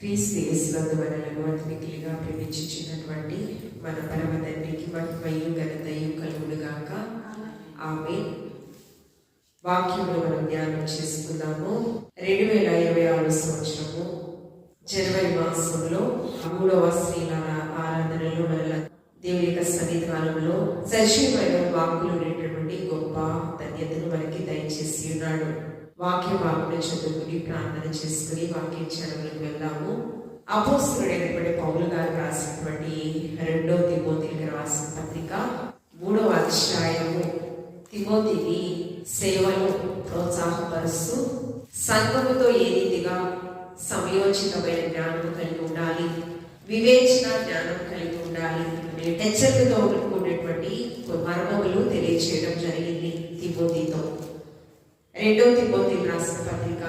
క్రీస్తు యేసునందు మనలను అతిమికిలిగా ప్రేమించుచున్నటువంటి మన పరమ తండ్రికి మహిమయు ఘనతయు కలుగునుగాక. ఆమె వాక్యంలో మనం ధ్యానం చేసుకుందాము. రెండు వేల ఇరవై ఆరు సంవత్సరము జనవరి మాసంలో మూడవ స్త్రీల ఆరాధనలో మన దేవుని యొక్క సన్నిధానంలో సజీవమైన వాక్కులు ఉండేటటువంటి గొప్ప ధన్యతను మనకి దయచేసి ఉన్నాడు. వాక్య వాక్కులు చదువుకుని ప్రార్థన చేసుకుని వాక్యం చరణలకు వెళ్దాము. అపోస్తుడైనటువంటి పౌలు గారు రాసినటువంటి రెండో తిమోతికి రాసిన పత్రిక మూడవ అధ్యాయము. తిమోతిని సేవలు ప్రోత్సాహపరుస్తూ సంఘముతో ఏ రీతిగా సమయోచితమైన జ్ఞానం కలిగి ఉండాలి? వివేచన జ్ఞానం కలిగి ఉండాలి? టెచ్చర్లతో ఉన్నటువంటి మర్మములు తెలియచేయడం జరిగింది. రెండో తిమోతి రాసిన పత్రిక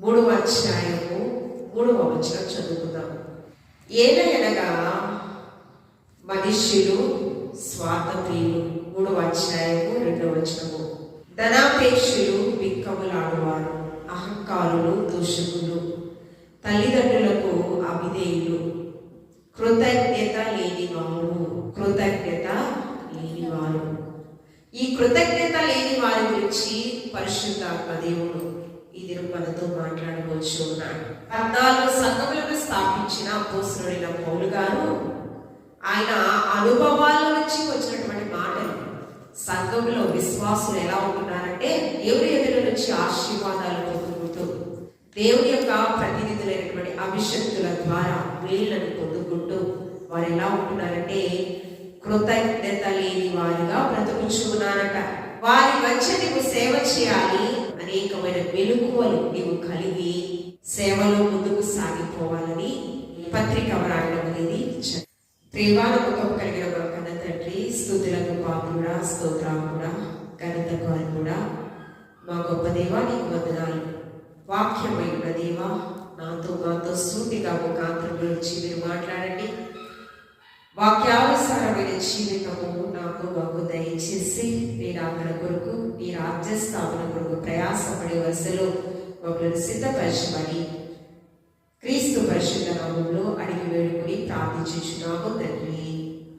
మూడవ అధ్యాయము మూడవ వచనం చదువుకుందాం. ఏదైనగా మనుష్యులు స్వార్థప్రియులు మూడవ అధ్యాయము రెండవ వచనము. ధనాపేక్షులు బిక్కములాడువారు అహంకారులు దూషకులు తల్లిదండ్రులకు అవిధేయులు. కృతజ్ఞత లేనివారు కృతజ్ఞత లేనివారు ఈ కృతజ్ఞత లేని వారి గురించి పరిశుద్ధాత్మ దేవుడు ఈ దినం మనతో మాట్లాడవచ్చు ఉన్నాడు పద్నాలుగు సంఘములను స్థాపించిన అపోసరుడైన పౌలు గారు ఆయన అనుభవాల నుంచి వచ్చినటువంటి మాటలు. సంఘంలో విశ్వాసులు ఎలా ఉంటున్నారంటే దేవుని ఎదురు నుంచి ఆశీర్వాదాలు పొందుకుంటూ దేవుని యొక్క ప్రతినిధులైనటువంటి అభిషక్తుల ద్వారా వీళ్ళని పొందుకుంటూ వారు ఎలా ఉంటున్నారంటే కృతజ్ఞత లేని వారిగా బ్రతుకుచున్నారట వారి మధ్య నీవు సేవ చేయాలి. అనేకమైన మెలుకువలు నీవు కలిగి సేవలో ముందుకు సాగిపోవాలని పత్రిక వ్రాయడం అనేది చ- ప్రేమానమ్మకం కలిగిన మా కన్న తండ్రి స్థుతులకు పాపుడా స్తోత్రాకుడా ఘనతకు కూడా. మా గొప్ప దేవా నీకు వందనాలు. వాక్యమైన దేవా నాతో మాతో సూటిగా ముఖాంతరం గురించి మీరు మాట్లాడండి. వాక్యానుసారమైన జీవితము నాకు మాకు దయచేసి మీ రాకడ కొరకు మీ రాజ్య స్థాపన కొరకు ప్రయాసపడే వరుసలో మమ్మల్ని సిద్ధపరచమని క్రీస్తు పరిశుద్ధ నామంలో అడిగి వేడుకుని ప్రార్థించున్నాము తండ్రి.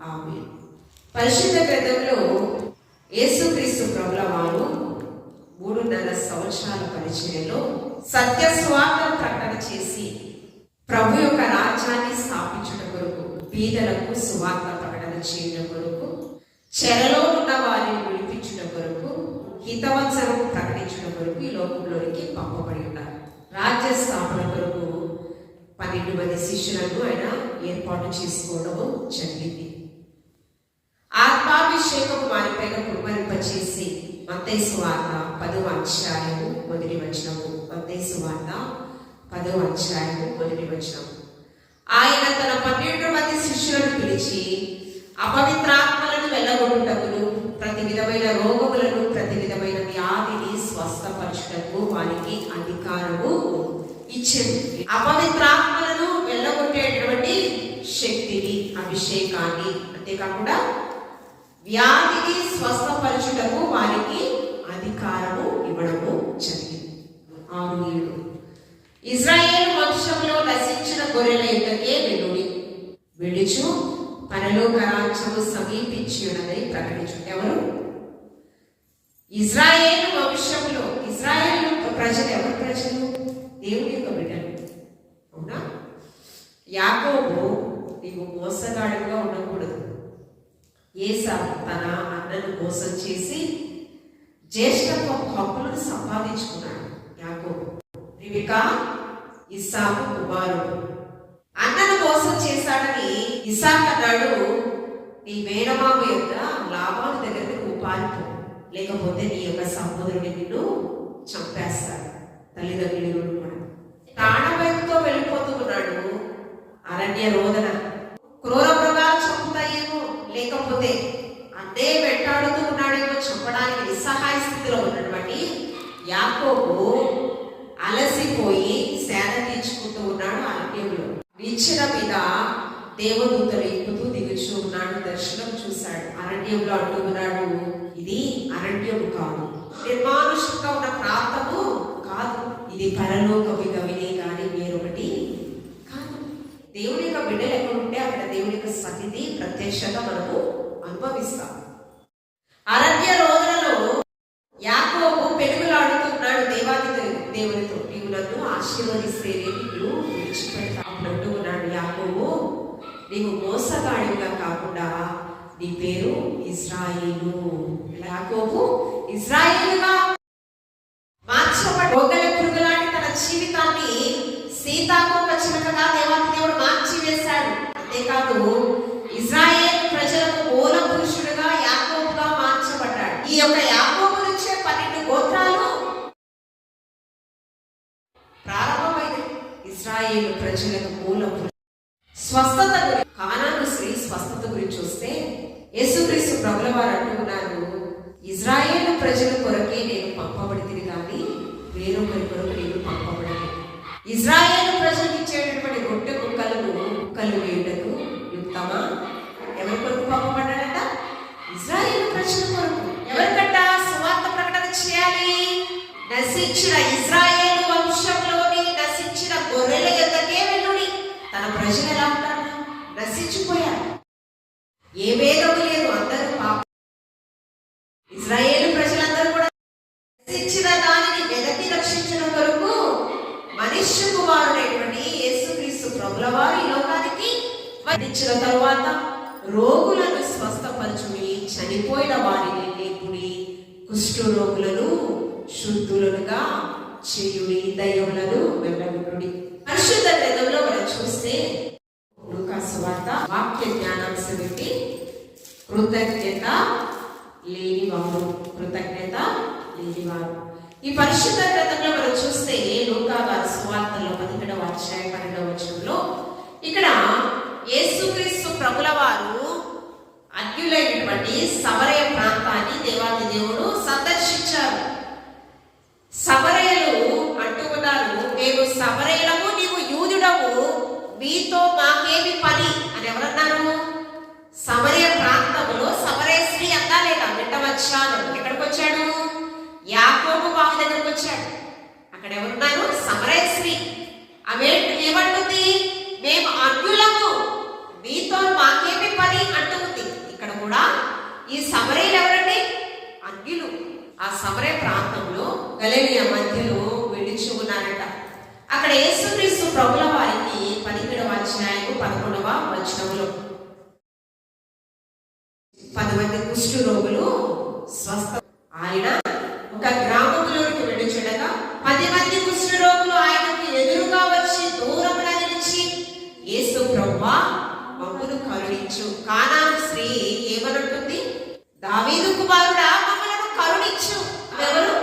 ఆమె పరిశుద్ధ గ్రంథంలో యేసుక్రీస్తు ప్రభుల వారు మూడున్నర సంవత్సరాల పరిచయంలో సత్య స్వార్థ ప్రకటన చేసి ప్రభు యొక్క రాజ్యాన్ని స్థాపించడం కొరకు బీదలకు సువార్త ప్రకటన చేయడం కొరకు చెరలో ఉన్న వారిని విడిపించడం కొరకు హితవత్సరం ప్రకటించడం కొరకు ఈ లోకంలోనికి పంపబడి ఉన్నారు. రాజ్య స్థాపన కొరకు పన్నెండు మంది శిష్యులను ఆయన ఏర్పాటు చేసుకోవడము జరిగింది. ఆత్మాభిషేకం వారిపైన కుమరింపచేసి మత్తైసు వార్త పదవ అధ్యాయము మొదటి వచనము. మత్తైసు వార్త పదవ అధ్యాయము మొదటి వచనము. ఆయన తన పన్నెండు మంది శిష్యులను పిలిచి అపవిత్రాత్మలను వెళ్ళగొట్టుటకును ప్రతి విధమైన రోగములను ప్రతి విధమైన వ్యాధిని స్వస్థపరచుటకు వారికి అధికారము ఇచ్చింది. అపవిత్రాత్మలను వెళ్ళగొట్టేటువంటి శక్తిని అభిషేకాన్ని అంతేకాకుండా వ్యాధిని స్వస్థపరచుటకు వారికి అధికారము ఇవ్వడము జరిగింది. ఆరు ఏడు. ఇజ్రాయేల్ వంశంలో నశించిన గొర్రెల యుద్ధకే వెలుడి. విడుచు పరలోక రాజ్యము సమీపించి ఉన్నదని ప్రకటించు ఎవరు? ఇజ్రాయేల్ వంశంలో ఇజ్రాయేల్ ప్రజలు ఎవరు ప్రజలు? దేవుని యొక్క బిడ్డలు. అవునా? యాకోబు నీవు మోసగాడుగా ఉండకూడదు. ఏసా తన అన్నను మోసం చేసి జ్యేష్ఠత్వపు హక్కులను సంపాదించుకున్నాడు యాకోబు. రివికా ఇస్సాకు కుమారుడు. అన్నను మోసం చేశాడని ఇసాక్ అన్నాడు నీ మేనమామ యొక్క లాభాల దగ్గరకు నువ్వు పారిపో. లేకపోతే నీ యొక్క సహోదరుని నిన్ను చంపేస్తాడు తల్లిదండ్రులు కూడా. ప్రాణభయంతో వెళ్ళిపోతున్నాడు అరణ్య రోదన. క్రూర మృగాలు చంపుతాయేమో. లేకపోతే అదే వెంటాడుతూ ఉన్నాడేమో చంపడానికి నిస్సహాయ స్థితిలో ఉన్నటువంటి యాకోబు అలసిపోయి సేద తీర్చుకుంటూ ఉన్నాడు అరణ్యంలో. వీచిన మీద దేవదూతలు ఎక్కుతూ దిగుచు ఉన్నాడు దర్శనం చూశాడు. అరణ్యంలో అంటూ ఉన్నాడు ఇది అరణ్యము కాదు. నిర్మానుషంగా ఉన్న ప్రాంతము కాదు. ఇది పరలోక గవిని కానీ వేరొకటి కాదు. దేవుని యొక్క బిడ్డలు ఎక్కడ ఉంటే అక్కడ దేవుని యొక్క సన్నిధి ప్రత్యక్షత మనము అనుభవిస్తాం అరణ్య రోజులలో యాకోబు పెనుగులాడుతున్నాడు దేవాది దేవునితో నీవు నన్ను ఆశీర్వదిస్తే నీళ్ళు నీవు మోసగాడిగా కాకుండా నీ పేరు ఇజ్రాయిలు. యాకోబు ఇజ్రాయిలుగా మార్చబడి రోగల పురుగులాంటి తన జీవితాన్ని సీతాకోక చిలకగా దేవాతి దేవుడు మార్చి వేశాడు అంతేకాదు ఇజ్రాయేల్ ప్రజలకు మూల పురుషుడుగా యాకోబుగా మార్చబడ్డాడు. ఈ యొక్క యాకోబు నుంచే పన్నెండు గోత్రాలు ప్రారంభమైనవి. ఇజ్రాయేల్ ప్రజలకు మూల పురుషుడు. స్వస్థత ప్రభుల వారు అంటున్నారు ఇజ్రాయేల్ ప్రజల కొరకే నేను పంపబడితిని కానీ వేరొకరి కొరకు నేను పంపబడలేదు. ఇజ్రాయేల్ ప్రజలకు ఇచ్చేటటువంటి రొట్టె కుక్కలు కుక్కలు వేయుటకు యుక్తమా? ఎవరి కొరకు పంపబడ్డాడట ఇజ్రాయేల్ ప్రజల కొరకు. ఎవరికంట సువార్త ప్రకటన చేయాలి? నశించిన ఇజ్రాయేల్ వంశంలోని నశించిన గొర్రెల యొక్కకే వెళ్ళుడి. తన ప్రజలు ఎలా ఉంటారు నశించిపోయారు ఏ భేదము లేదు అందరూ పాపం ఇజ్రాయేలు ప్రజలందరూ కూడా నశించిన దానిని వెదకి రక్షించిన కొరకు మనుష్య కుమారుడైనటువంటి యేసుక్రీస్తు ప్రభుల వారు ఈ లోకానికి వధించిన తరువాత రోగులను స్వస్థపరచుడి చనిపోయిన వారిని లేకుడి కుష్ఠు రోగులను శుద్ధులుగా చేయుడి దయ్యములను వెళ్ళగొట్టుడి పరిశుద్ధ గ్రంథంలో మనం చూస్తే లూకాసు వార్త వాక్య జ్ఞానాంశం ఏంటి కృతజ్ఞత లేనివారు కృతజ్ఞత లేనివారు ఈ పరిశుద్ధ గ్రంథంలో మనం చూస్తే లూకా గారి సువార్తలో పదిహేడవ అధ్యాయ పన్నెండవ వచనంలో ఇక్కడ యేసుక్రీస్తు ప్రభుల వారు అజ్ఞులైనటువంటి సబరయ ప్రాంతాన్ని దేవాది దేవుడు సందర్శించారు సబరయలు అంటూ ఉన్నారు మేము సబరయలము నీవు యూదుడవు మీతో మాకేమి పని? అని ఎవరన్నారు? సమరయ ప్రాంతంలో సమరయ స్త్రీ అందా లేదా వింటవచ్చాను ఎక్కడికి వచ్చాడు యాకోబు బావి దగ్గరకు వచ్చాడు అక్కడ ఎవరున్నారు సమరయ స్త్రీ. ఆమె ఏమంటుంది? మేము అన్యులము మీతో మాకేమి పని? అంటుంది. ఇక్కడ కూడా ఈ సమరయ్యలు ఎవరండి? అన్యులు. ఆ సమరయ ప్రాంతంలో గలేలియా మధ్యలో విడిచి ఉన్నారట. అక్కడ యేసుక్రీస్తు ప్రభుల వారికి పదిహేడవ అధ్యాయము పదకొండవ వచనంలో పది మంది కుష్టి రోగులు స్వస్థ ఆయన ఒక గ్రామంలోకి వెళ్ళుచుండగా పది మంది కుష్టి రోగులు ఆయనకు ఎదురుగా వచ్చి దూరంగా నిలిచి యేసు ప్రభు మమ్మను కరుణించు. కానా కుమారుడా మమ్మలను కరుణించు. ఎవరు?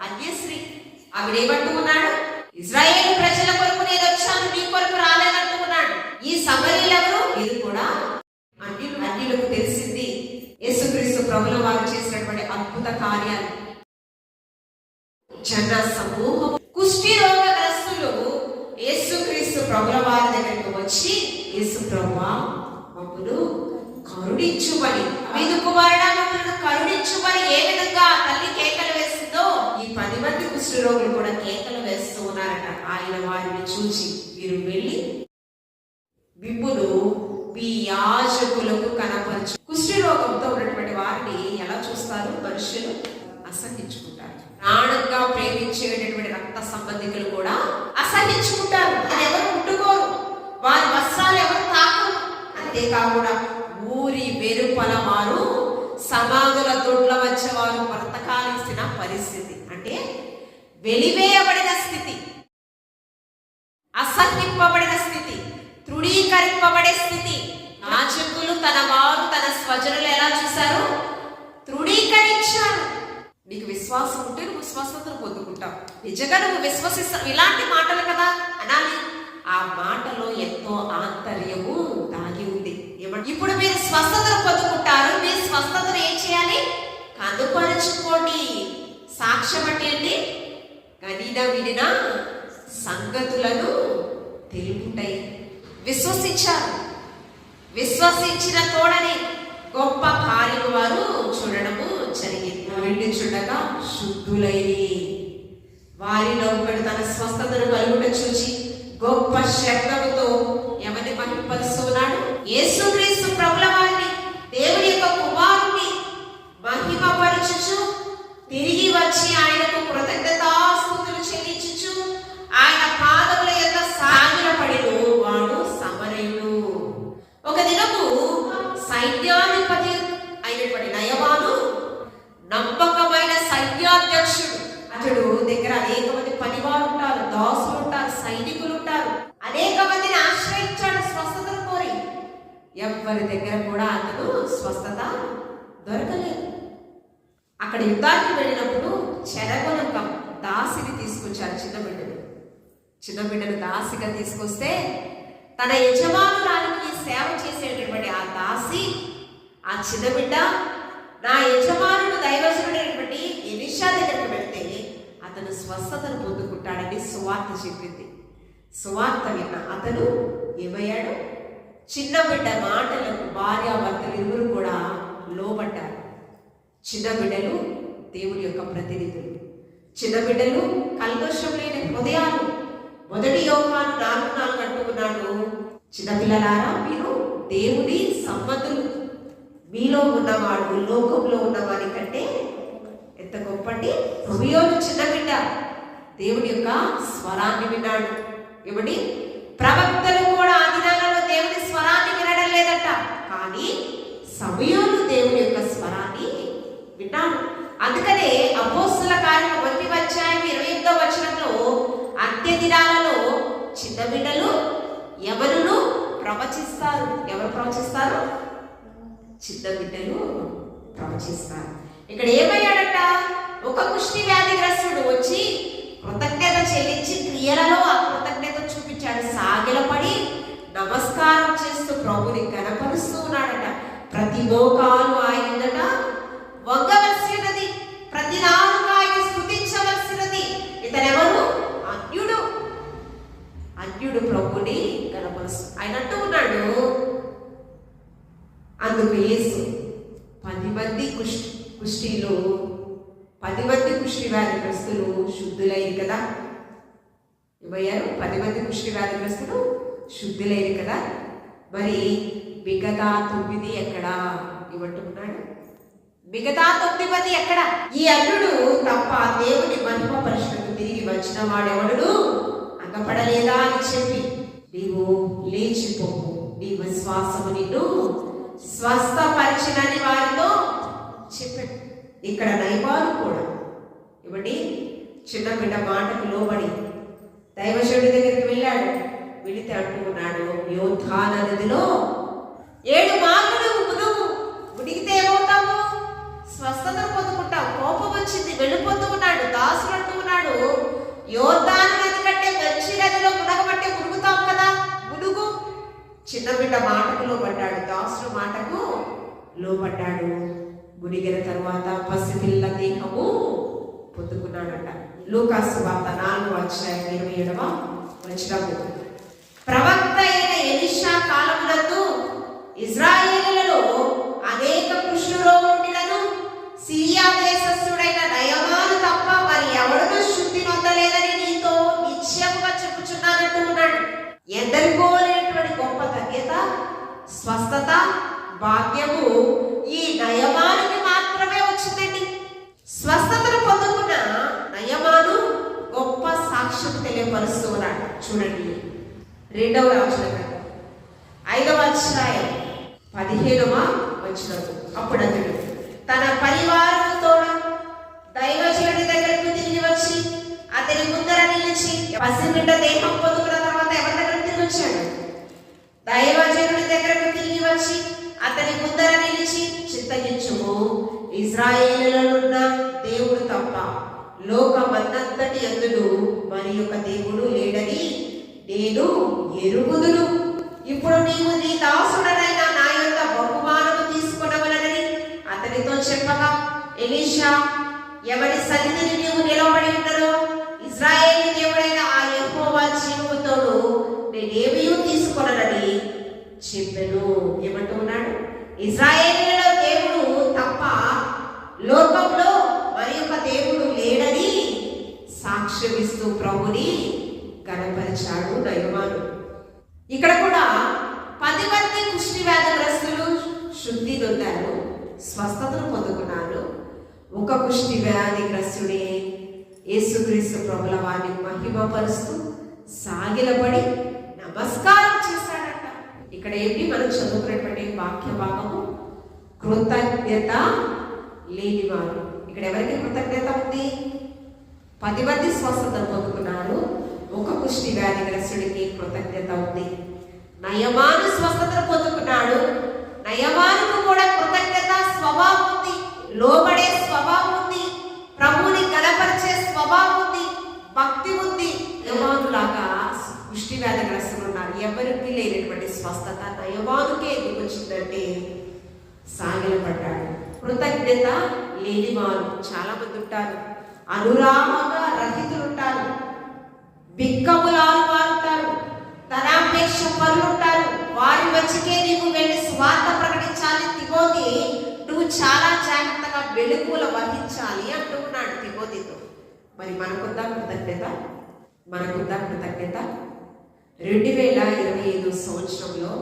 అన్యశ్రీ. ఆవిడేమంటూ ఉన్నాడు ఇజ్రాయేల్ ప్రజల కొరకు నేను వచ్చాను నీ కొరకు రాలేదంటున్నాడు. ఈ సమరీలు ఇది కూడా అన్యులు అన్యులకు తెలిసింది. యేసుక్రీస్తు ప్రభుల వారు చేసినటువంటి అద్భుత కార్యాలు. జన సమూహం. కుష్టి రోగగ్రస్తులు యేసుక్రీస్తు ప్రభుల వారి దగ్గరికి వచ్చి యేసు ప్రభు మమ్మను కరుణించుమని మీదు కుమారుడా మమ్మల్ని కరుణించుమని ఏ విధంగా ఆ తల్లి కేకలు వేసిందో ఈ పది మంది కుష్ఠరోగులు కూడా కేకలు వేస్తూ ఉన్నారట. ఆయన వారిని చూసి మీరు వెళ్ళి విప్పును మీ యాజకులకు కనపరచు. కుష్టి రోగంతో ఉన్నటువంటి వారిని ఎలా చూస్తారు? మనుషులు అసహించుకుంటారు. ప్రాణంగా ప్రేమించేటటువంటి రక్త సంబంధికులు కూడా అసహించుకుంటారు. అది ఎవరు ముట్టుకోరు. వారి వస్త్రాలు ఎవరు తాకరు. అంతేకాకుండా వెలుపల సమాధుల దొడ్ల వచ్చేవారు వారు బ్రతకాల్సిన పరిస్థితి. అంటే వెలివేయబడిన స్థితి. అసహింపబడిన స్థితి. తృణీకరింపబడే స్థితి. నాచకులు తన వారు తన స్వజనులు ఎలా చూశారు? తృణీకరించారు. నీకు విశ్వాసం ఉంటే నువ్వు విశ్వాసతను పొందుకుంటావు. నిజంగా నువ్వు విశ్వసిస్తావు. ఇలాంటి మాటలు కదా అనాలి. ఆ మాటలో ఎంతో ఆంతర్యము. ఇప్పుడు మీరు స్వస్థతను పొందుకుంటారు. మీరు స్వస్థతను ఏం చేయాలి? కనుపరుచుకోండి సాక్ష్యం అంటే ఏంటి? గనిన వినిన సంగతులను తెలుపుతాయి. విశ్వసించారు. విశ్వసించిన తోడని గొప్ప కార్యము వారు చూడడము జరిగింది. వెళ్ళి చూడగా శుద్ధులైరి వారిలో ఒకడు తన స్వస్థతను కలుగుట చూచి గొప్ప శబ్దముతో ఎవరిని మహింపరుస్తున్నాడు యేసుక్రీస్తు ప్రభుల వారిని దేవుని యొక్క కుమారుని మహిమపరచుచు తిరిగి వచ్చి ఆయనకు కృతజ్ఞతాస్తుతులు చెల్లించుచు ఆయన పాదముల యొక్క సాగిన పడిను వాడు సమరయుడు. ఒక దినము సైన్యాధిపతి అయినటువంటి నయవాను నమ్మకమైన సైన్యాధ్యక్షుడు. అతడు దగ్గర అనేక మంది పనివారు ఉంటారు దాసులు ఉంటారు ఎవరి దగ్గర కూడా అతను స్వస్థత దొరకలేదు. అక్కడ యుద్ధానికి వెళ్ళినప్పుడు చెరగొనక దాసిని తీసుకొచ్చారు చిన్న బిడ్డను చిన్న బిడ్డను దాసిగా తీసుకొస్తే తన యజమానురాలికి సేవ చేసేటటువంటి ఆ దాసి ఆ చిన్న బిడ్డ నా యజమానుడు దైవజనుడైనటువంటి ఎలిషా దగ్గరికి వెళ్తే అతను స్వస్థతను పొందుకుంటాడని సువార్త చెప్పింది. సువార్త విన్న అతను ఏమయ్యాడు? చిన్న బిడ్డ మాటలకు భార్యాభర్తలు ఇరువురు కూడా లోబడ్డారు. చిన్న బిడ్డలు దేవుని యొక్క ప్రతినిధులు. చిన్న బిడ్డలు కల్మషం లేని హృదయాలు. మొదటి యోగాను నాలుగు నాలుగు అంటున్నాడు చిన్నపిల్లలారా మీరు దేవుని సంబంధులు మీలో ఉన్నవాడు లోకంలో ఉన్నవాడి కంటే ఎంత గొప్పటి హృదయోలు చిన్న బిడ్డ దేవుని యొక్క స్వరాన్ని విన్నాడు. ఏమండి? ప్రవక్తలు కూడా ఆ దినాలలో దేవుని స్వరాన్ని వినడం లేదట. కానీ సమయంలో దేవుని యొక్క స్వరాన్ని విన్నాడు. అందుకనే అపోస్తుల కార్యం మొదటి అధ్యాయం ఇరవై ఎనిమిదో వచనంలో అంత్య దినాలలో చిన్న బిడ్డలు ఎవరును ప్రవచిస్తారు? ఎవరు ప్రవచిస్తారు? చిన్న బిడ్డలు ప్రవచిస్తారు. ఇక్కడ ఏమయ్యాడట? ఒక కుష్టి వ్యాధిగ్రస్తుడు వచ్చి కృతజ్ఞత చెల్లించి క్రియలలో ఆ కృతజ్ఞత చూపించాడు సాగిలపడి నమస్కారం చేస్తూ ప్రభుని కనపరుస్తూ ఉన్నాడట. ప్రతి మోకాలు ఆయనట వంగవలసినది ప్రతి నాలుగు ఆయన స్థుతించవలసినది. ఇతనెవరు? అన్యుడు. అన్యుడు ప్రభుని కనపరుస్తూ ఆయన అంటూ ఉన్నాడు. అందుకు యేసు పది మంది కుష్టి కుష్టిలో పది మంది కుష్టి వ్యాధిగ్రస్తులు శుద్ధులైంది కదా. ఏమయ్యారు పది మంది కుష్టి శుద్ధి లేరు కదా. మరి మిగతా తొమ్మిది ఎక్కడా? ఇవ్వట్టున్నాడు మిగతా తొమ్మిది మంది ఎక్కడ? ఈ అల్లుడు తప్ప దేవుని మహిమ పరిషత్తు తిరిగి వచ్చిన వాడెవడు అంగపడలేదా అని చెప్పి. నీవు లేచిపోవు నీ విశ్వాసము నిన్ను స్వస్థపరిచినని వారితో చెప్పాడు. ఇక్కడ నైవారు కూడా. ఇవ్వండి. చిన్న బిడ్డ మాటకు లోబడి దైవశుడి దగ్గరికి వెళ్ళాడు. వెళితే అంటూ ఉన్నాడు యోధాన నదిలో ఏడు మార్లు మునుగు ఉడిగితే ఏమవుతాము స్వస్థత పొందుకుంటాం కోపం వచ్చింది వెళ్ళిపోతూ ఉన్నాడు దాసులు అంటున్నాడు యోధాన నది కంటే మంచి నదిలో మునగబట్టే మునుగుతాం కదా మునుగు. చిన్న బిడ్డ మాటకు లోపడ్డాడు దాసుడు మాటకు లోబడ్డాడు. మునిగిన తర్వాత పసిపిల్ల దేహము పొందుకున్నాడట. లూకాసు వార్త నాలుగు అధ్యాయం ఇరవై ఏడవ వచ్చినము ప్రవక్త అయిన ఎలిషా కాలమునందు ఇజ్రాయేలులలో అనేక కృష్ణురోగులను సిరియా దేశస్థుడైన నయమాను తప్ప మరి ఎవడను శుద్ధి నొందలేదని నీతో నిశ్చయముగా చెప్పుచున్నానంటూ ఉన్నాడు. ఎందరికో లేనటువంటి గొప్ప ధన్యత స్వస్థత భాగ్యము ఈ నయమానికి మాత్రమే వచ్చిందండి. స్వస్థతను పొందుకున్న నయమాను గొప్ప సాక్ష్యం తెలియపరుస్తూ ఉన్నాడు చూడండి. రెండవ రాజుల ఐదవ అధ్యాయం పదిహేనవ వచ్చినప్పుడు అప్పుడు అతడు తన పరివారంతో దైవజనుడి దగ్గరకు తిరిగి వచ్చి అతని ముందర నిలిచి పసిబిడ్డ దేహం పొందుకున్న తర్వాత ఎవరి దగ్గర తిరిగి వచ్చాడు? దైవజనుడి దగ్గరకు తిరిగి వచ్చి అతని ముందర నిలిచి చింతగించుము ఇజ్రాయేలులనున్న దేవుడు తప్ప లోకమందంతటి అందుడు మరి యొక్క దేవుడు లేడని నేను ఎరుగుదును. ఇప్పుడు నీవు నీ దాసుడనైనా నా యొక్క బహుమానము తీసుకునవలనని అతనితో చెప్పగా ఎలీషా ఎవరి సన్నిధిని నీవు నిలబడి ఉన్నదో ఇజ్రాయేల్ దేవుడైన ఆ యెహోవా జీవముతోడు నేనేమీ తీసుకొననని చెప్పెను. ఏమంటూ ఉన్నాడు? ఇజ్రాయేల్ దేవుడు తప్ప లోకంలో మరి ఒక దేవుడు లేడని సాక్ష్యమిస్తూ ప్రభుని గణపరిచాడు నయమాను ఇక్కడ కూడా పది మంది కుష్టి వ్యాధిగ్రస్తులు శుద్ధి నొందారు స్వస్థతను పొందుకున్నారు ఒక కుష్టి వ్యాధిగ్రస్తుడే యేసుక్రీస్తు ప్రభుల వారిని మహిమపరుస్తూ సాగిలపడి నమస్కారం చేశాడట. ఇక్కడ ఏంటి? మనం చదువుకున్నటువంటి వాక్య భాగము కృతజ్ఞత లేనివారు ఇక్కడ ఎవరికి కృతజ్ఞత ఉంది? పది మంది స్వస్థత పొందుకున్నారు ఒక కుష్టి వ్యాధిగ్రస్తుడికి కృతజ్ఞత ఉంది. నయమాను స్వస్థత పొందుకున్నాడు నయమానుకు కూడా కృతజ్ఞత స్వభావం ఉంది. లోబడే స్వభావం ఉంది ప్రభువుని గణపరిచే స్వభావం ఉంది భక్తి ఉంది నయమానులాగా కుష్టి వ్యాధిగ్రస్తులు ఉన్నారు. ఎవరికి లేనటువంటి స్వస్థత నయమానుకే ఎందుకు వచ్చిందంటే సాగిలపడ్డాడు. కృతజ్ఞత లేనివారు చాలా మంది ఉంటారు అనురాగ రహితులు ఉంటారు బిక్కములాలు వారు ఉంటారు ధనాపేక్ష పనులు ఉంటారు వారి మధ్యకే నీవు వెళ్ళి స్వార్థ ప్రకటించాలి తిమోతి. నువ్వు చాలా జాగ్రత్తగా వెలుగుల వహించాలి అంటూ ఉన్నాడు తిమోతితో. మరి మనకుందా కృతజ్ఞత? మనకుందా కృతజ్ఞత? రెండు వేల ఇరవై ఐదు సంవత్సరంలో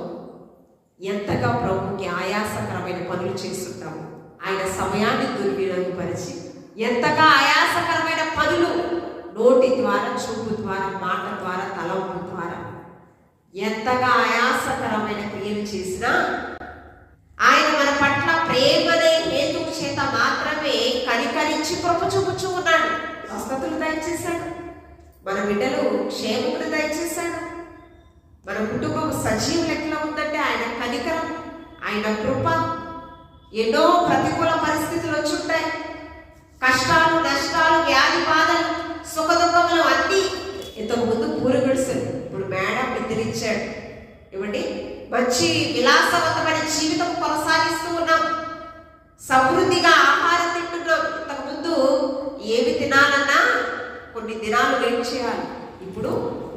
ఎంతగా ప్రభుకి ఆయాసకరమైన పనులు చేస్తుంటాము ఆయన సమయాన్ని దుర్వినియోగపరిచి ఎంతగా ఆయాసకరమైన పనులు నోటి ద్వారా చూపు ద్వారా మాట ద్వారా తలంపు ద్వారా ఎంతగా ఆయాసకరమైన క్రియలు చేసినా ఆయన మన పట్ల ప్రేమనే హేతువు చేత మాత్రమే కనికరించి కృప చూపుచూ ఉన్నాడు. స్వస్థతలు దయచేశాడు. మన బిడ్డలు క్షేమములు దయచేశాడు. మన కుటుంబం సజీవ లెక్కలో ఉందంటే ఆయన కనికరం ఆయన కృప ఎన్నో ప్రతికూల పరిస్థితులు వచ్చి ఉంటాయి. కష్టాలు నష్టాలు వ్యాధి బాధలు సుఖ దుఃఖములు అన్నీ ఇంతకు ముందు ఇప్పుడు మేడం నిద్రించాడు. ఇవ్వండి మంచి విలాసవంతమైన జీవితం కొనసాగిస్తూ ఉన్నాం. సమృద్ధిగా ఆహారం తింటున్నాం. ఇంతకుముందు ఏమి తినాలన్నా కొన్ని దినాలు వెయిట్ చేయాలి. ఇప్పుడు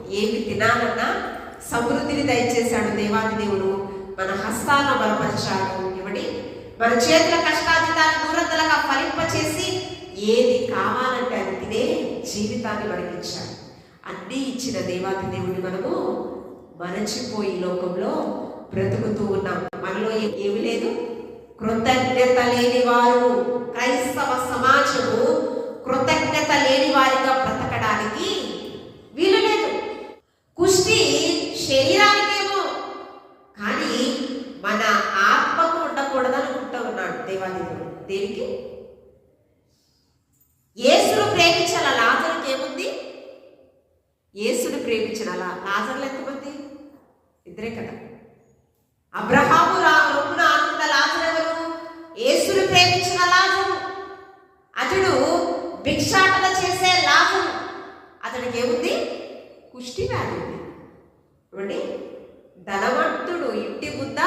ఏమి తినాలన్నా సమృద్ధిని దయచేశాడు దేవాది దేవుడు. మన హస్తాలను బలపరిచాడు. ఇవ్వండి మన చేతుల కష్టాజితాన్ని దూరంతలుగా ఫలింపచేసి ఏది కావాలంటే అది తినే జీవితాన్ని మనకి ఇచ్చాడు అన్నీ ఇచ్చిన దేవాది దేవుడిని మనము మరచిపోయి లోకంలో బ్రతుకుతూ ఉన్నాం. మనలో ఏమి లేదు. కృతజ్ఞత లేని వారు క్రైస్తవ సమాజము కృతజ్ఞత లేని వారిగా బ్రతకడానికి వీలు లేదు కుష్టి శరీరానికేమో కానీ మన ఆత్మకు ఉండకూడదని అనుకుంటూ ఉన్నాడు దేవాదేవుడు దేనికి? యేసును ప్రేమించాల లాజర్కి ఏముంది? యేసును ప్రేమించిన లా లాజర్లు ఎంతమంది? ఇద్దరే కదా. అబ్రహాము రా రొమ్మున ఆనుకున్న లాజర్ ఎవరు? యేసును ప్రేమించిన లాజరు. అతడు భిక్షాటన చేసే లాజరు. అతడికి ఏముంది? కుష్టి వ్యాధి ఉంది. చూడండి. ధనవంతుడు ఇంటి ముద్ద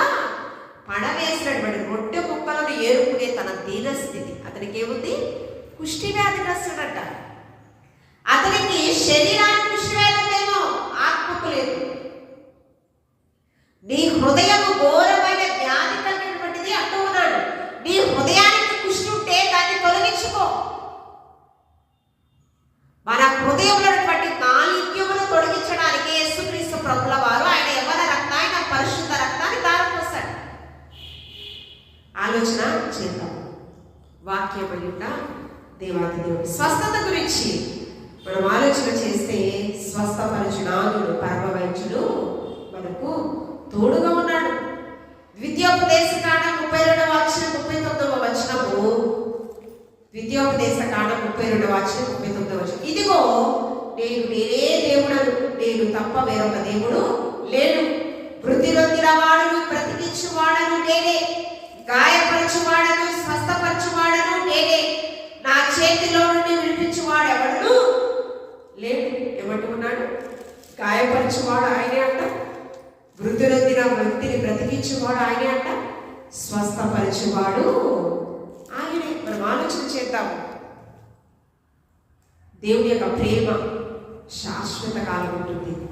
పడవేసినటువంటి రొట్టె ముక్కలను ఏరు దీనస్థితి అతనికి ఏముంది? కుష్టి వ్యాధిగ్రస్తుడట అతనికి శరీరానికి కుష్టి వ్యాధి ఉందేమో? ఆత్మకు లేదు. నీ హృదయం ఘోరమైన వ్యాధి కలిగినటువంటిది అంటూ ఉన్నాడు నీ హృదయానికి కుష్టి ఉంటే దాన్ని తొలగించుకో మన హృదయంలో ఉన్నటువంటి మాలిన్యమును తొలగించడానికి యేసుక్రీస్తు ప్రభుల వారు ఆయన ఎవరి రక్త ఆయన పరిశుద్ధ రక్తాన్ని దారపోశాడు ఆలోచన చేద్దాం వాక్యమయుట దేవాది దేవుడు స్వస్థత గురించి మనం ఆలోచన చేస్తే స్వస్థపరచునాథుడు పరమ వైద్యుడు మనకు తోడుగా ఉన్నాడు ద్వితీయోపదేశ కాండ ముప్పై రెండవ వచ్చిన ముప్పై తొమ్మిదవ వచనము ద్వితీయోపదేశ కాండ ముప్పై రెండవ వచ్చిన ముప్పై తొమ్మిదవ వచనం ఇదిగో నేను నేనే దేవుడను నేను తప్ప వేరొక దేవుడు లేడు. వృద్ధి నొందిన బ్రతికించువాడను నేనే. గాయపరచువాడను స్వస్థపరచువాడను నేనే. నా చేతిలో నుండి విడిపించువాడు ఎవడు లేడు. ఎవడు ఉన్నాడు? గాయపరచువాడు ఆయనే అంట. వృద్ధి నొందిన వ్యక్తిని బ్రతికించువాడు ఆయనే అంట. స్వస్థపరచువాడు ఆయనే. మనం ఆలోచన చేద్దాం. దేవుని యొక్క ప్రేమ శాశ్వత కాలం ఉంటుంది.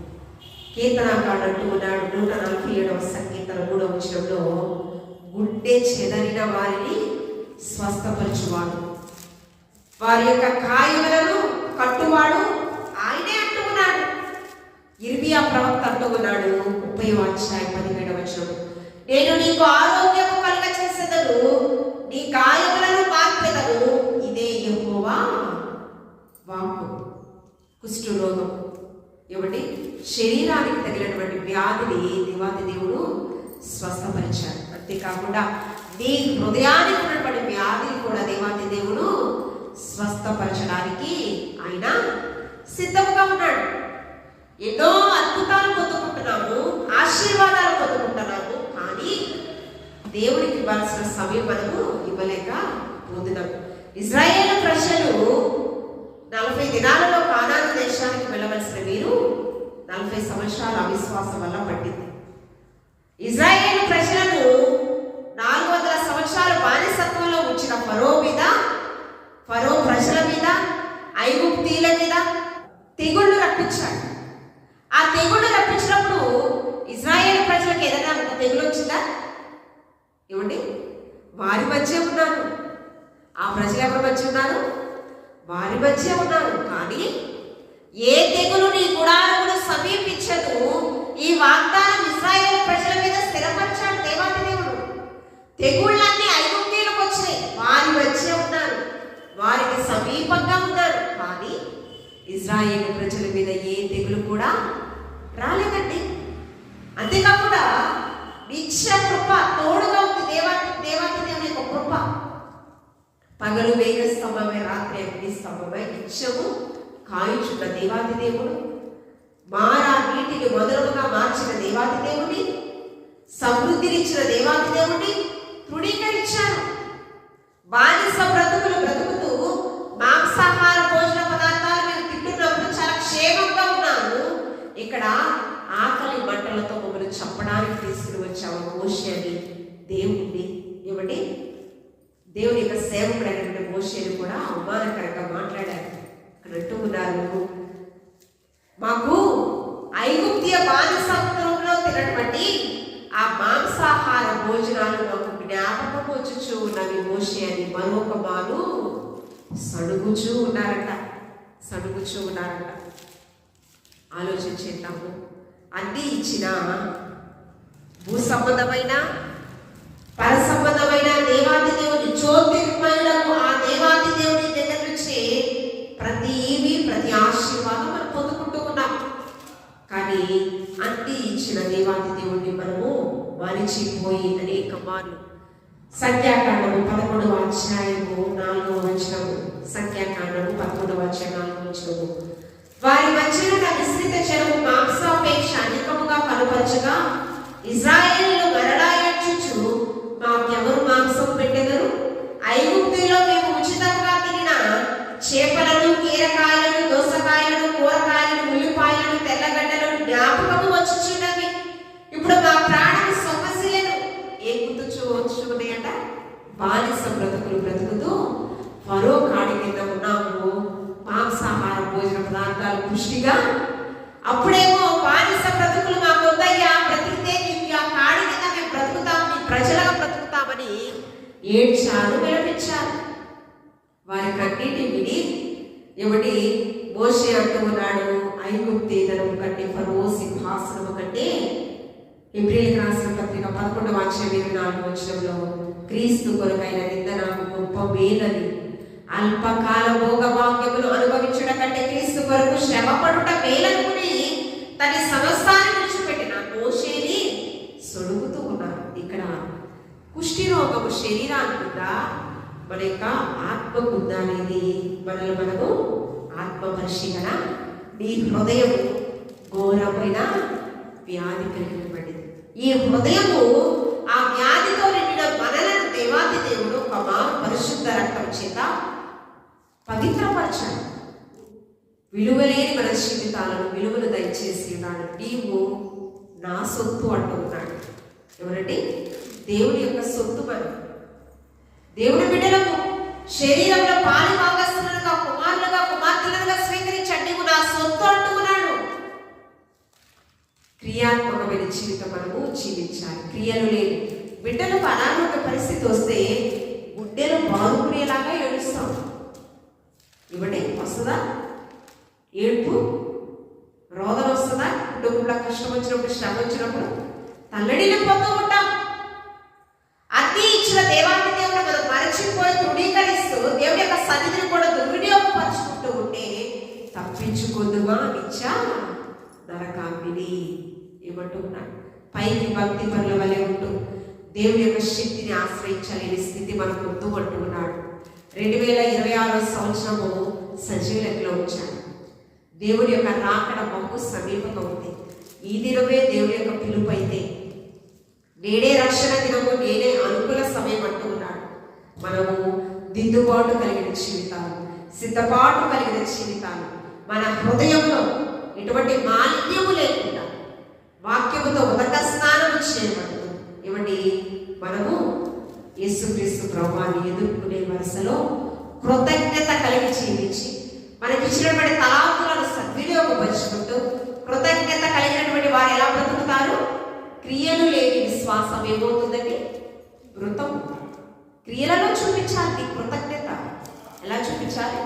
కీర్తనాకాడు అంటూ ఉన్నాడు. నూట నలభై ఏడవ సంకీర్తన మూడవ వచనంలో గుండె చెదరిన వారిని స్వస్థపరచువాడు. వారి యొక్క కాయలను కట్టువాడు. ఆయనే అంటూ ఉన్నాడు. ఇర్మియా ప్రవక్త అంటూ ఉన్నాడు ముప్పై అధ్యాయ పదిహేడవ వచనం. నేను నీకు ఆరోగ్యం కలుగ చేసేదను నీ గాయములను మార్పెదను వాపు కుష్టు రోగం. ఏమండి శరీరానికి తగిలినటువంటి వ్యాధిని దేవాది దేవుడు స్వస్థపరిచాడు. అంతేకాకుండా నీ హృదయానికి ఉన్నటువంటి వ్యాధిని కూడా దేవాది దేవుడు స్వస్థపరచడానికి ఆయన సిద్ధంగా ఉన్నాడు. ఎన్నో అద్భుతాలు పొందుకుంటున్నాము ఆశీర్వాదాలు పొందుకుంటున్నాము కానీ దేవుడికి ఇవ్వాల్సిన సమయం మనము ఇవ్వలేక పోతున్నాం. ఇజ్రాయేల్ ప్రజలు నలభై దినాలలో కానాను దేశానికి వెళ్ళవలసిన మీరు నలభై సంవత్సరాల అవిశ్వాసం వల్ల పట్టింది. ఇజ్రాయేల్ ప్రజలను నాలుగు వందల సంవత్సరాల బానిసత్వంలో ఉంచిన ఫరో మీద ఫరో ప్రజల మీద ఐగుప్తీల మీద తెగుళ్ళు రప్పించాడు ఆ తెగుళ్ళు రప్పించినప్పుడు ఇజ్రాయేల్ ప్రజలకు ఏదైనా ఒక తెగులు వచ్చిందా? ఏమండి? వారి మధ్య ఉన్నారు. ఆ ప్రజలు ఎవరి మధ్య ఉన్నారు? వారి మధ్య ఉన్నారు. కానీ ఏ తెగులు నీ గుడారమును సమీపించదు? ఈ వాగ్దానం ఇస్రాయేల్ ప్రజల మీద స్థిరపరిచాడు దేవాది దేవుడు. తెగుళ్ళన్నీ ఐగుప్తీలకు వచ్చినాయి. వారి మధ్య ఉన్నారు. వారికి సమీపంగా ఉన్నారు. కానీ ఇజ్రాయేల్ ప్రజల మీద ఏ తెగులు కూడా రాలేదండి. అంతేకాకుండా నిత్య కృప తోడుగా ఉంది దేవా దేవాది దేవుని యొక్క కృప. పగలు వేగ స్తంభమే రాత్రి అగ్ని స్తంభమే నిత్యము కాయుచున్న దేవాది దేవుడు. మారా నీటిని మొదలుగా మార్చిన దేవాది దేవుడి సమృద్ధినిచ్చిన దేవాది దేవుడి తృణీకరించారు. బానిస బ్రతుకులు బ్రతుకుతూ మాంసాహార భోజన పదార్థాలు మీరు తింటున్నప్పుడు చాలా క్షేమంగా ఉన్నాను ఇక్కడ ఆకలి మంటలతో మమ్మల్ని చంపడానికి తీసుకుని వచ్చాము మోషే అని దేవుడిని ఏమండి? దేవుని యొక్క సేవకుడైనటువంటి మోషేని కూడా అమ్మా మాట్లాడారు అక్కడ అంటూ ఉన్నారు మాకు ఐగుప్తియ బానిసత్వంలో తినటువంటి ఆ మాంసాహార భోజనాలు మాకు జ్ఞాపకం వచ్చుచు ఉన్నవి మోషే అని మరొక మారు సణుగుచూ ఉన్నారట. సణుగుచూ ఉన్నారట. ఆలోచించేద్దాము అన్నీ ఇచ్చిన భూ సంబంధమైన పర సంబంధమైన దేవాది దేవుని జ్యోతిర్మయులకు ఆ దేవాది దేవుని దగ్గర నుంచి ప్రతి ప్రతి ఆశీర్వాదం మనం పొందుకుంటూ ఉన్నాం. కానీ అన్ని ఇచ్చిన దేవాది దేవుణ్ణి మనము మరిచిపోయి అనేక మార్లు సంఖ్యాకాండము పదకొండవ అధ్యాయము నాలుగవ వచనము సంఖ్యాకాండము పదకొండవ అధ్యాయం నుంచి వారి మధ్యన నా చెరువు మాంసాపేక్ష అధికముగా కనుపరచగా ఇజ్రాయేలు మరడాయచుచు మాకెవరు మాంసం పెట్టెదరు? ఐగుప్తులో మేము ఉచితంగా తినిన చేపలను కీరకాయలను దోసకాయలను కూరకాయలను ఉల్లిపాయలను తెల్లగడ్డలను జ్ఞాపకము వచ్చుచున్నవి. ఇప్పుడు మా ప్రాణం సొమ్మశిలను ఏ గుర్తుచు అంట? బానిస బ్రతుకులు బ్రతుకుతూ ఫరో కాడి కింద ఉన్నాము మాంసాహార భోజన పదార్థాలు పుష్టిగా. అప్పుడేమో బానిస బ్రతుకులు మాకు వద్దయ్యా. బ్రతికితే నీకు ఆ కాడి కింద మేము బ్రతుకుతాం నీ ప్రజలుగా బ్రతుకుతామని ఏడ్చారు విలపించారు వారి కన్నీటి విని ఏమిటి మోషే అంటూ ఉన్నాడు ఐగుప్తీతనము కంటే ఫరో సింహాసనము కంటే ఏప్రిల్ రాసిన పత్రిక పదకొండవ అక్షరం ఇరవై నాలుగు వచనంలో క్రీస్తు కొరకైన నింద నాకు గొప్ప మేలని అల్పకాల భోగభాగ్యములు అనుభవించడం కంటే క్రీస్తు కొరకు శ్రమపడుట మేలనుకుని తన సమస్తాన్ని విడిచిపెట్టిన మోషేని సొడుగుతూ ఉన్నారు ఇక్కడ కుష్టి రోగము శరీరానికి ఉందా మన యొక్క ఆత్మకు ఉందా అనేది మనల్ని మనము ఆత్మ పరిశీలన నీ హృదయము ఘోరమైన వ్యాధి కలిగినటువంటిది. ఈ హృదయము ఆ వ్యాధితో నిండిన మనలను దేవాది దేవుడు ఒక మా పరిశుద్ధ రక్తం చేత పవిత్రపరచండి. విలువలేని మన జీవితాలను విలువలు దయచేసి ఉన్నాడు. నీవు నా సొత్తు అంటూ ఉన్నాడు. ఎవరండి? దేవుని యొక్క సొత్తు మనం. దేవుని బిడ్డలకు శరీరంలో పాలు భాగస్తులుగా కుమారులుగా కుమార్తెలుగా స్వీకరించండి. నా సొత్తు అంటూ ఉన్నాడు. క్రియాత్మకమైన జీవితం మనము జీవించాలి. క్రియలు లేని బిడ్డలకు అనారోగ్య పరిస్థితి వస్తే గుడ్డెలు బాగుకునేలాగా ఏడుస్తాం. ఇవ్వండి వస్తుందా ఏడుపు రోదన వస్తుందా కుటుంబంలో కష్టం వచ్చినప్పుడు శ్రమ వచ్చినప్పుడు తల్లడిల్లిపోతూ ఉంటాం అన్ని ఇచ్చిన దేవాన్ని దేవుడు మనం మరచిపోయి మర్చిపోయి దేవుడి యొక్క సన్నిధిని కూడా దుర్వినియోగపరుచుకుంటూ ఉంటే తప్పించుకుందుమా నిత్య నరకాగ్ని ఏమంటున్నాడు పైకి భక్తి పనుల వలె ఉంటూ దేవుడి యొక్క శక్తిని ఆశ్రయించలేని స్థితి మనకు వద్దు అంటున్నాడు రెండు వేల ఇరవై ఆరో సంవత్సరము సజీవులకులో ఉంచాను. దేవుడి యొక్క రాకడ బహు సమీపంగా ఉంది. ఈ దినమే దేవుడి యొక్క పిలుపు అయితే నేనే రక్షణ దినము నేనే అనుకూల సమయం అంటూ ఉన్నాడు. మనము దిద్దుబాటు కలిగిన జీవితాలు సిద్ధపాటు కలిగిన జీవితాలు మన హృదయంలో ఎటువంటి మాలిన్యము లేకుండా వాక్యముతో ఉదక స్నానం చేయబడుతుంది. ఏమండి? మనము యేసుక్రీస్తు ప్రభాన్ని ఎదుర్కొనే వరుసలో కృతజ్ఞత కలిగి జీవించి మనకిచ్చినటువంటి తలాంతులను సద్వినియోగపరుచుకుంటూ కృతజ్ఞత కలిగినటువంటి వారు ఎలా బ్రతుకుతారు? క్రియలు లేని విశ్వాసం ఏమవుతుందండి? వృతం క్రియలలో చూపించాలి నీ కృతజ్ఞత. ఎలా చూపించాలి?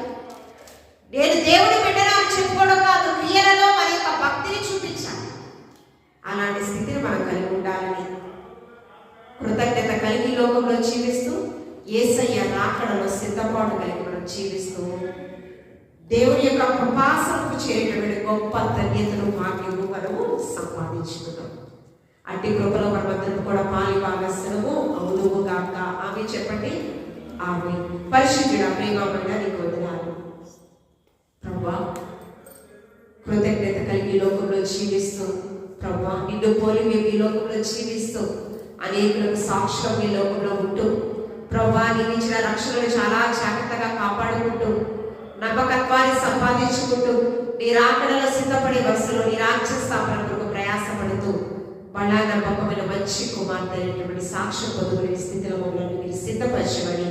నేను దేవుడి బిడ్డను చెప్పుకోవడం కాదు క్రియలలో మన యొక్క భక్తిని చూపించాలి అలాంటి స్థితిని మనం కలిగి ఉండాలని కృతజ్ఞత కలిగి ఈ లోకంలో జీవిస్తూ ఏసయ్య రాకడలో సిద్ధపాటు కలిగి మనం జీవిస్తూ దేవుని యొక్క కృపాసనకు చేరేటటువంటి గొప్ప ధన్యతను భాగ్యము మనము సంపాదించుకున్నాం అట్టి కృపలో మనమందరం కూడా పాలి భాగస్థలము అవును గాక. ఆమె చెప్పండి. ఆమె. పరిశుద్ధుడ ప్రేమమైన నీకు వదనాలు ప్రభా కృతజ్ఞత కలిగి లోకంలో జీవిస్తూ ప్రభా నిన్ను పోలి మేము ఈ లోకంలో జీవిస్తూ అనేకులకు సాక్ష్యం ఈ లోకంలో ఉంటూ ప్రభా నీకు రక్షణను చాలా జాగ్రత్తగా కాపాడుకుంటూ నమ్మకత్వాన్ని సంపాదించుకుంటూ నీ రాకడలో సిద్ధపడే వరుసలో నీ రాజ్య స్థాపన కొరకు ప్రయాసపడుతూ బలా నమ్మకమైన మంచి కుమార్తె అయినటువంటి సాక్ష్యం పొందుకునే స్థితిలో మమ్మల్ని మీరు సిద్ధపరచమని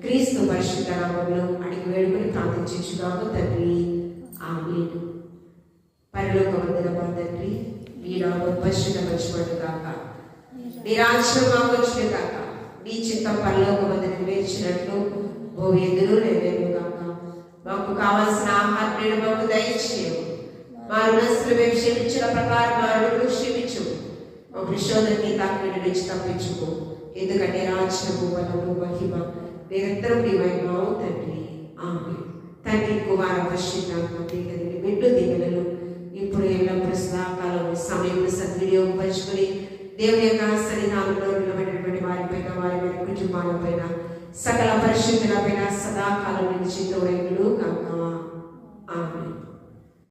క్రీస్తు పరిశుద్ధ నామంలో అడిగి వేడుకొని ప్రార్థించున్నాము తండ్రి. ఆమె పరిలోక వందన మా తండ్రి. నీ నామం పరిశుద్ధపరచబడు కాక నీ రాజ్యం వచ్చిన కాక నీ చిత్తం పరలోక వందన నెరవేర్చినట్లు ఓ ఎదురు నెరవేరుగాక మాకు కావలసిన ఆహార నేను మాకు దయచేయము. మా రుణస్తులు మేము క్షమించిన ప్రకారం మా రుణులు క్షమించు. మా విశ్వోదన్ని తాకి నుంచి తప్పించుకో. ఎందుకంటే రాజ్యము బలము మహిమ నిరంతరం నీ వైభవం తండ్రి. ఆమె తండ్రి కుమార వర్షితాత్మ దీగని బిడ్డు దీవెనలు. ఇప్పుడు ఎల్లప్పుడూ సదాకాలం సమయం సద్వినియోగపరుచుకొని దేవుని యొక్క సన్నిధానంలో నిలబడి వారిపైన వారి వారి కుటుంబాలపైన సకల పరిశుద్ధులపైన సదాకాలం నిలిచి తోడైనలు కాక ఆమె